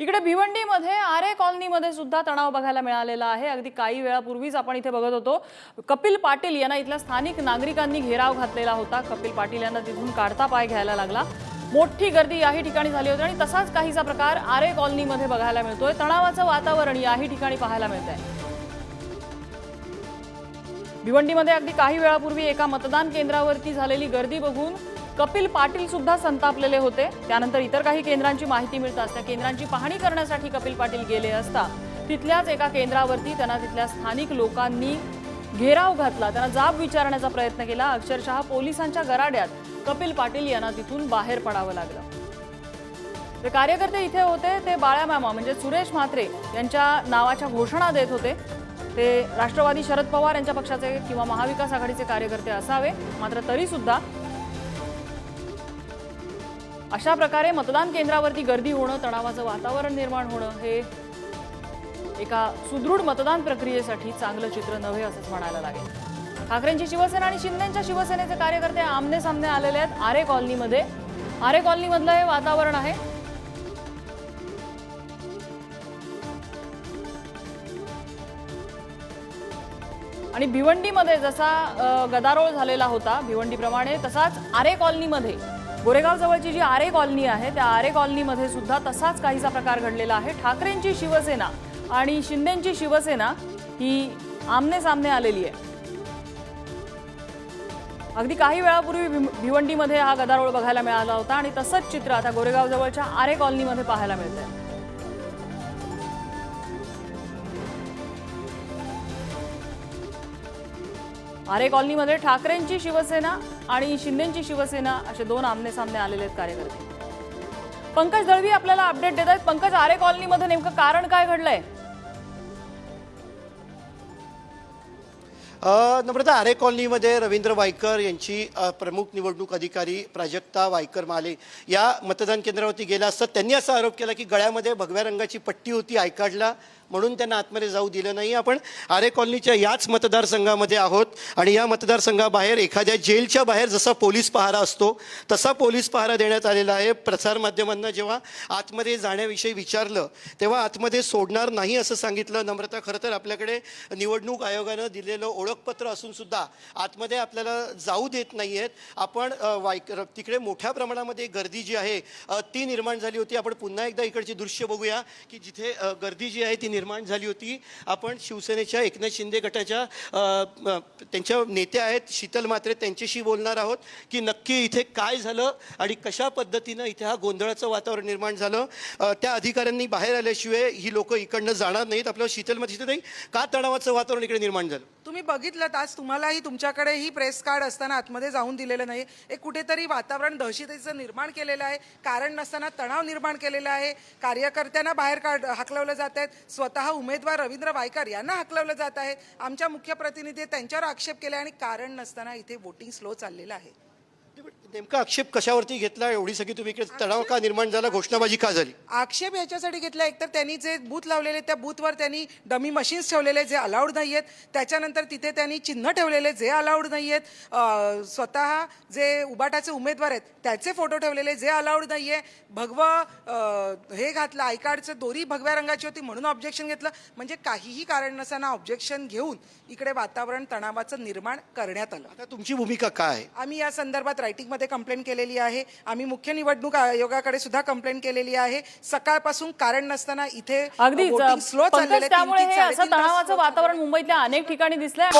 इकडे भिवंडीमध्ये आरे कॉलनीमध्ये सुद्धा तणाव बघायला मिळालेला आहे. अगदी काही वेळापूर्वीच आपण इथे बघत होतो कपिल पाटील यांना इथल्या स्थानिक नागरिकांनी घेराव घातलेला होता. कपिल पाटील यांना तिथून काढता पाय घ्यायला लागला. मोठी गर्दी याही ठिकाणी झाली होती आणि तसाच काहीसा प्रकार आरे कॉलनीमध्ये बघायला मिळतोय. तणावाचं वातावरण याही ठिकाणी पाहायला मिळत आहे भिवंडीमध्ये अगदी काही वेळापूर्वी एका मतदान केंद्रावरती झालेली गर्दी बघून कपिल पाटील सुद्धा संतापलेले होते. त्यानंतर इतर काही केंद्रांची माहिती मिळताच त्या केंद्रांची पाहणी करण्यासाठी कपिल पाटील गेले असता तिथल्याच एका केंद्रावरती त्यांना तिथल्या स्थानिक लोकांनी घेराव घातला. त्यांना जाब विचारण्याचा प्रयत्न केला. अक्षरशः पोलिसांच्या गराड्यात कपिल पाटील यांना तिथून बाहेर पडावं लागलं. ते कार्यकर्ते इथे होते ते बाळ्या मामा म्हणजे सुरेश म्हात्रे यांच्या नावाच्या घोषणा देत होते. ते राष्ट्रवादी शरद पवार यांच्या पक्षाचे किंवा महाविकास आघाडीचे कार्यकर्ते असावे मात्र तरीसुद्धा अशा प्रकारे मतदान केंद्रावरती गर्दी होणं तणावाचं वातावरण निर्माण होणं हे एका सुदृढ मतदान प्रक्रियेसाठी चांगलं चित्र नव्हे असंच म्हणायला लागेल. ठाकरेंची शिवसेना आणि शिंदेच्या शिवसेनेचे कार्यकर्ते आमने सामने आलेले आहेत आरे कॉलनीमध्ये. आरे कॉलनीमधलं हे वातावरण आहे. आणि भिवंडीमध्ये जसा गदारोळ झालेला होता भिवंडीप्रमाणे तसाच आरे कॉलनीमध्ये गोरेगावजवळची जी आरे कॉलनी आहे त्या आरे कॉलनीमध्ये सुद्धा तसाच काहीसा प्रकार घडलेला आहे. ठाकरेंची शिवसेना आणि शिंदेंची शिवसेना ही आमने सामने आलेली आहे. अगदी काही वेळापूर्वी भिवंडीमध्ये हा गदारोळ बघायला मिळाला होता आणि तसंच चित्र आता गोरेगावजवळच्या आरे कॉलनीमध्ये पाहायला मिळतंय. आरे कॉलनीमध्ये ठाकरेंची शिवसेना आणि शिंदेची शिवसेना असे दोन आमने सामने आलेले आहेत कार्यकर्ते. पंकज दळवी आपल्याला अपडेट देत आहेत. पंकज आरे कॉलनीमध्ये नेमकं कारण काय घडलंय? नम्रता आरे कॉलनीमध्ये रवींद्र वायकर यांची प्रमुख निवडणूक अधिकारी प्राजक्ता वायकर माले या मतदान केंद्रावरती गेला असता. त्यांनी असा आरोप केला की गळ्यामध्ये भगव्या रंगाची पट्टी होती आय म्हणून त्यांना आतमध्ये जाऊ दिलं नाही. आपण आरे कॉलनीच्या याच मतदारसंघामध्ये आहोत आणि या मतदारसंघाबाहेर एखाद्या जेलच्या बाहेर जसा पोलीस पहारा असतो तसा पोलीस पहारा देण्यात आलेला आहे. प्रसारमाध्यमांना जेव्हा आतमध्ये जाण्याविषयी विचारलं तेव्हा आतमध्ये सोडणार नाही असं सांगितलं. नम्रता खरं तर आपल्याकडे निवडणूक आयोगानं दिलेलं ओळखपत्र असून सुद्धा आतमध्ये आपल्याला जाऊ देत नाही आहेत आपण वाय तिकडे मोठ्या प्रमाणामध्ये गर्दी जी आहे ती निर्माण झाली होती. आपण पुन्हा एकदा इकडची दृश्य बघूया की जिथे गर्दी जी आहे ती निर्माण झाली होती. आपण शिवसेनेच्या एकनाथ शिंदे गटाच्या त्यांच्या नेत्या आहेत शीतल मात्रे त्यांच्याशी बोलणार आहोत की नक्की इथे काय झालं आणि कशा पद्धतीनं इथे हा गोंधळाचं वातावरण निर्माण झालं. त्या अधिकाऱ्यांनी बाहेर आल्याशिवाय ही लोक इकडनं जाणार नाहीत. आपल्याला शीतल मात्र नाही का तणावाचं वातावरण इकडे निर्माण झालं? तुम्ही बघितलं आज तुम्हालाही तुमच्याकडेही प्रेस कार्ड असताना आतमध्ये जाऊन दिलेलं नाही. एक कुठेतरी वातावरण दहशतीचं निर्माण केलेलं आहे. कारण नसताना तणाव निर्माण केलेला आहे. कार्यकर्त्यांना बाहेर काढ हाकलवलं जात आहेत. स्वतः उमेदवार रवींद्र वायकर यांना हाकलवलं जात आहे. आमच्या मुख्य प्रतिनिधी त्यांच्यावर आक्षेप केले आणि कारण नसताना इथे वोटिंग स्लो चाललेलं आहे. नेमका आक्षेप कशावरती घेतला? एवढी सगळी तुम्ही इकडे तणाव का निर्माण झाला? घोषणाबाजी का झाली? आक्षेप याच्यासाठी घेतला. एकतर त्यांनी जे बूथ लावलेले त्या बूथवर त्यांनी डमी मशीन्स ठेवलेले जे अलाउड नाही आहेत त्याच्यानंतर तिथे त्यांनी चिन्ह ठेवलेले जे अलाउड नाही आहेत स्वतः जे उबाटाचे उमेदवार आहेत त्याचे फोटो ठेवलेले जे अलाउड नाही आहे भगवं हे घातलं आय कार्डचं दोरी भगव्या रंगाची होती म्हणून ऑब्जेक्शन घेतलं. म्हणजे काहीही कारण नसताना ऑब्जेक्शन घेऊन इकडे वातावरण तणावाचं निर्माण करण्यात आलं. आता तुमची भूमिका काय? आहे आम्ही या संदर्भात रायटिंगमध्ये कंप्लेंट केलेली आहे. आम्ही मुख्य निवडणूक आयोगाकडे सुद्धा कंप्लेंट केलेली आहे. सकाळपासून कारण नसताना इथे अगदी slow चाललेलं त्यामुळे हे असं तणावाचं वातावरण. मुंबईतल्या अनेक ठिकाणी दिसलंय.